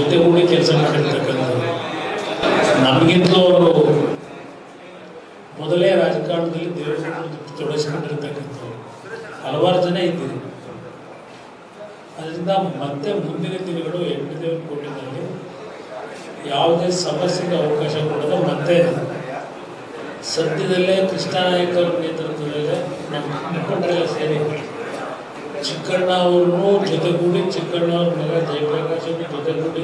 ಜೊತೆಗೂಡಿ ಕೆಲಸ ಮಾಡಿರ್ತಕ್ಕಂಥ ನಮಗಿಂತಲೂ ಅವರು ಮೊದಲೇ ರಾಜಕಾರಣದಲ್ಲಿ ತೊಡಗಿಸ್ಕೊಂಡಿರ್ತಕ್ಕಂಥವ್ರು. ಹಲವಾರು ಜನ ಇದ್ದೀರಿ. ಅದರಿಂದ ಮತ್ತೆ ಮುಂದಿನ ದಿನಗಳು ಹೆಗ್ಗಡೆದೇವ್ರ ಕೋಟೆಯಲ್ಲಿ ಯಾವುದೇ ಸಮಸ್ಯೆಗೆ ಅವಕಾಶ ಕೊಡದೆ ಮತ್ತೆ ಸದ್ಯದಲ್ಲೇ ಕೃಷ್ಣನಾಯಕ್ ನೇತೃತ್ವದಲ್ಲೇ ನಮ್ಮ ಮುಖಂಡರೆಲ್ಲ ಸೇರಿ ಚಿಕ್ಕಣ್ಣ ಅವರು ಜೊತೆಗೂಡಿ ಚಿಕ್ಕಣ್ಣ ಅವ್ರ ಮಗ ಜಯಪ್ರಕಾಶ್ ಅವರು ಜೊತೆಗೂಡಿ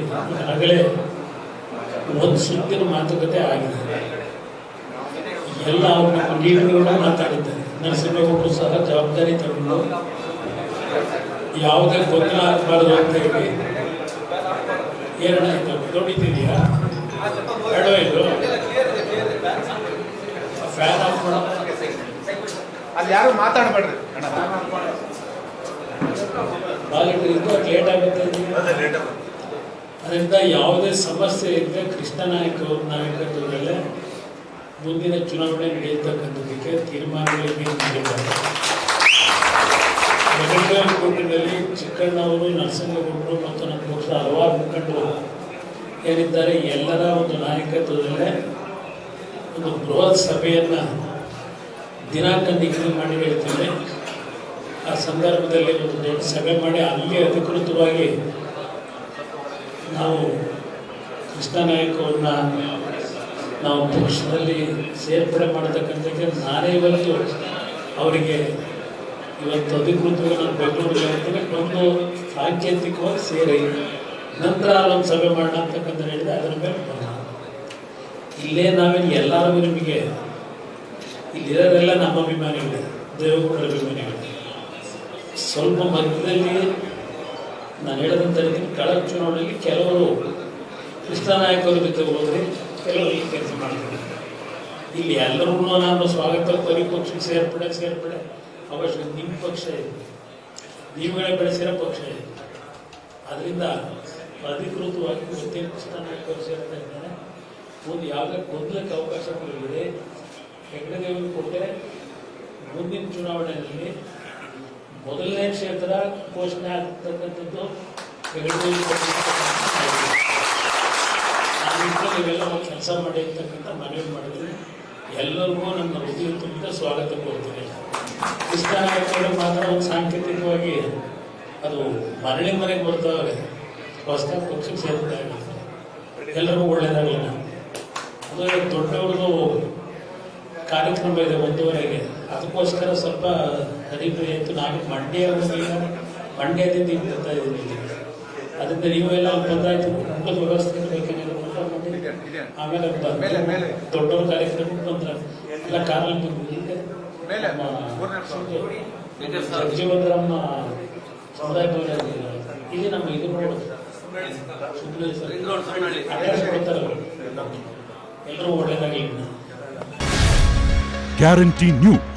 ಆಗಲೇ ಒಂದು ಸುತ್ತಿನ ಮಾತುಕತೆ ಆಗಿದೆ. ಎಲ್ಲ ಅವ್ರ ನಮ್ಮ ಲೀಡರ್ಗಳು ಮಾತಾಡಿದ್ದಾರೆ. ನರಸಿಂಹಗೌಡರು ಸಹ ಜವಾಬ್ದಾರಿ ತಗೊಂಡು ಯಾವುದೇ ಗೊಂದಲ ಆಗಬಾರ್ದು ಅಂತ ಹೇಳಿ ದೊಡ್ಡಿದ್ದೀಯಾ ಬೇಡವ ಇದು? ಫ್ಯಾನ್ ಆಫ್ ಅಲ್ಲಿ ಯಾರು ಮಾತಾಡಬೇಡ್ರಿ. ಬಾಲಿಟ್ಟು ಇದು ಲೇಟ್ ಆಗುತ್ತೆ. ಅದರಿಂದ ಯಾವುದೇ ಸಮಸ್ಯೆ ಇದ್ದರೆ ಕೃಷ್ಣ ನಾಯಕ್ ಅವ್ರ ನಾಯಕತ್ವದಲ್ಲೇ ಮುಂದಿನ ಚುನಾವಣೆ ನಡೆಯತಕ್ಕಂಥದ್ದಕ್ಕೆ ತೀರ್ಮಾನಗಳಿಗೆ ನೀಡಿದ್ದಾರೆ ಬೆಂಗಳೂರು ಕೋಟೆಯಲ್ಲಿ ಚಿಕ್ಕಣ್ಣವರು ನರಸಿಂಹಗೌಡರು ಮತ್ತು ನಮ್ಮ ಪಕ್ಷದ ಹಲವಾರು ಮುಖಂಡರು ಏನಿದ್ದಾರೆ ಎಲ್ಲರ ಒಂದು ನಾಯಕತ್ವದಲ್ಲೇ ಒಂದು ಬೃಹತ್ ಸಭೆಯನ್ನು ದಿನಾಂಕ ನಿಗದಿ ಮಾಡಿ ಹೇಳ್ತೇವೆ ಆ ಸಂದರ್ಭದಲ್ಲಿ ಒಂದು ದೊಡ್ಡ ಸಭೆ ಮಾಡಿ ಅಲ್ಲಿ ಅಧಿಕೃತವಾಗಿ ನಾವು ಕೃಷ್ಣ ನಾಯಕ್ ಅವ್ರನ್ನ ನಾವು ಪಕ್ಷದಲ್ಲಿ ಸೇರ್ಪಡೆ ಮಾಡತಕ್ಕಂಥಕ್ಕೆ ನಾನೇ ಇವತ್ತು ಅವರಿಗೆ ಇವತ್ತು ಅಧಿಕೃತವಾಗಿ ನಾನು ಬೆಂಗಳೂರಿಗೆ ಹೋಗ್ತೇನೆ ಒಂದು ಸಾಂಕೇತಿಕವಾಗಿ ಸೇರಿ ನಂತರ ಅಲ್ಲೊಂದು ಸಭೆ ಮಾಡೋಣ ಅಂತಕ್ಕಂಥ ಹೇಳಿದೆ ಅದರ ಮೇಲೆ ಇಲ್ಲೇ ನಾವೇನು ಎಲ್ಲರಿಗೂ ನಿಮಗೆ ಇಲ್ಲಿರೋದೆಲ್ಲ ನಮ್ಮ ಅಭಿಮಾನಿಗಳಿದೆ ದೇವಗೌಡರ ಅಭಿಮಾನಿಗಳು. ಸ್ವಲ್ಪ ಮಧ್ಯದಲ್ಲಿ ನಾನು ಹೇಳದಂತ ರೀತಿ ಕಳೆದ ಚುನಾವಣೆಯಲ್ಲಿ ಕೆಲವರು ಕೃಷ್ಣ ನಾಯಕರು ಜೊತೆ ಹೋದರೆ ಕೆಲವರು ಈ ಕೆಲಸ ಮಾಡ್ತಾರೆ ಇಲ್ಲಿ ಎಲ್ಲರೂ ನಾನು ಸ್ವಾಗತ ಪಕ್ಷಕ್ಕೆ ಸೇರ್ಪಡೆ ಸೇರ್ಪಡೆ. ಅವಶ್ಯ ನಿಮ್ಮ ಪಕ್ಷ ಇದೆ. ನೀವುಗಳೇ ಬೆಳೆಸಿರೋ ಪಕ್ಷ ಇದೆ. ಅದರಿಂದ ಅಧಿಕೃತವಾಗಿ ಗೊತ್ತೇ ಕೃಷ್ಣ ನಾಯಕರು ಸೇರ್ತಾ ಇದ್ದಾರೆ. ಒಂದು ಯಾವುದೇ ಗೊಂದಲಕ್ಕೆ ಅವಕಾಶಗಳಿದೆ ಹೆಗ್ಗಡೆದೇವರು ಕೊಟ್ಟರೆ ಮುಂದಿನ ಚುನಾವಣೆಯಲ್ಲಿ ಮೊದಲನೇ ಕ್ಷೇತ್ರ ಘೋಷಣೆ ಆಗ್ತಕ್ಕಂಥದ್ದು ಒಂದು ನಿಟ್ಟಿನಲ್ಲಿ ನೀವೆಲ್ಲ ಕೆಲಸ ಮಾಡಿ ಅಂತಕ್ಕಂಥ ಮನವಿ ಮಾಡಿದ್ರೆ. ಎಲ್ಲರಿಗೂ ನಮ್ಮ ಹೃದಯ ತುಂಬ ಸ್ವಾಗತ ಕೊಡ್ತೀನಿ ನಾಯಕರು ಮಾತ್ರ ಒಂದು ಸಾಂಕೇತಿಕವಾಗಿ ಅದು ಮರಳಿ ಮನೆಗೆ ಬರ್ತಾವೆ ಹೊಸದಾಗಿ ಪಕ್ಷಕ್ಕೆ ಇಲ್ಲ ಎಲ್ಲರಿಗೂ ಒಳ್ಳೇದಾಗಲಿಲ್ಲ ಅದು ದೊಡ್ಡವ್ರದ್ದು ಕಾರ್ಯಕ್ರಮ ಇದೆ ಒಂದೂವರೆಗೆ. ಅದಕ್ಕೋಸ್ಕರ ಸ್ವಲ್ಪ ಅಧಿಕಾರಿ ಆಯಿತು ನಾನು ಮಂಡ್ಯ ಮಂಡ್ಯದಿಂದ ಈಗ ಬರ್ತಾ ಇದ್ದೀನಿ ಇಲ್ಲಿ. ಅದರಿಂದ ನೀವು ಎಲ್ಲ ಅಲ್ಲಿ ಬಂದಾಯ್ತು. ಊಟದ ವ್ಯವಸ್ಥೆ ಇದೆ. ಆಮೇಲೆ ಮೇಲೆ, ಮೇಲೆ. ದೊಡ್ಡವ್ರ ಕಾರ್ಯಕ್ರಮಕ್ಕೆ ಬಂದ್ರೆ ಎಲ್ಲ ಕಾರಲ್ಲಿ ಬಂದು ಹಿಂದೆ ಮೇಲೆ, ನಮ್ಮ ಮೂರನೇ ಫ್ಲೋರ್. ಜಗಜೀವನರಾಮ ಸಮುದಾಯ ಭವನ. ಇಲ್ಲಿ ನಮ್ಮ ಇದು ಎಲ್ಲರೂ ಒಳ್ಳೇದಾಗಲಿ. Guarantee news